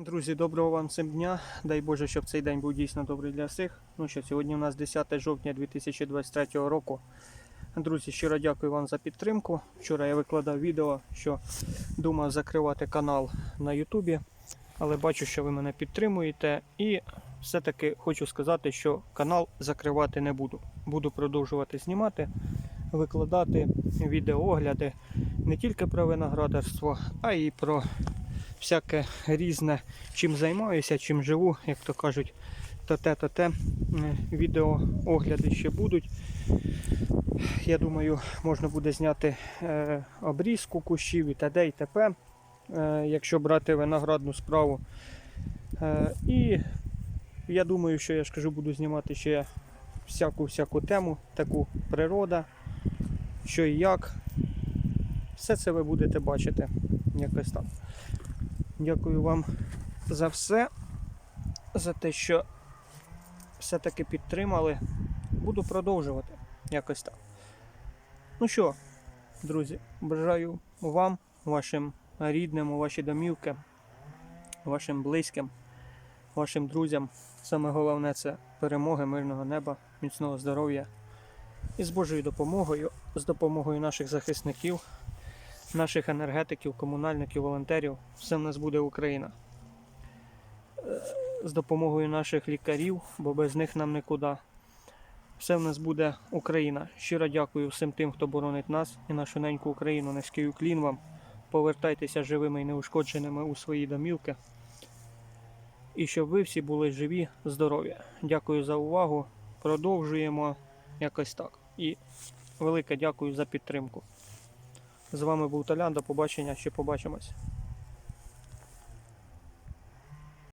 Друзі, доброго вам всім дня. Дай Боже, щоб цей день був дійсно добрий для всіх. Ну що, сьогодні у нас 10 жовтня 2023 року. Друзі, щиро дякую вам за підтримку. Вчора я викладав відео, що думав закривати канал на Ютубі, але бачу, що ви мене підтримуєте. І все-таки хочу сказати, що канал закривати не буду. Буду продовжувати знімати, викладати відеоогляди не тільки про виноградарство, а й про всяке різне, чим займаюся, чим живу, як то кажуть, то те, то те. Е, Відеоогляди ще будуть. Я думаю, можна буде зняти е, обрізку кущів і т.д. і т.п., е, якщо брати виноградну справу. І я думаю, що я ж кажу, буду знімати ще всяку-всяку тему, таку природа, що і як. Все це ви будете бачити якось так. Дякую вам за все, за те, що все-таки підтримали. Буду продовжувати якось так. Ну що, друзі, бажаю вам, вашим рідним, у ваші домівки, вашим близьким, вашим друзям. Саме головне це перемоги, мирного неба, міцного здоров'я. І з Божою допомогою, з допомогою наших захисників, наших енергетиків, комунальників, волонтерів, все в нас буде Україна. Е, З допомогою наших лікарів, бо без них нам нікуди. Все в нас буде Україна. Щиро дякую всім тим, хто боронить нас і нашу неньку Україну. Низький уклін вам. Повертайтеся живими і неушкодженими у свої домівки. І щоб ви всі були живі, здорові. Дякую за увагу. Продовжуємо якось так. І велике дякую за підтримку. З вами був Толян. До побачення. Ще побачимось.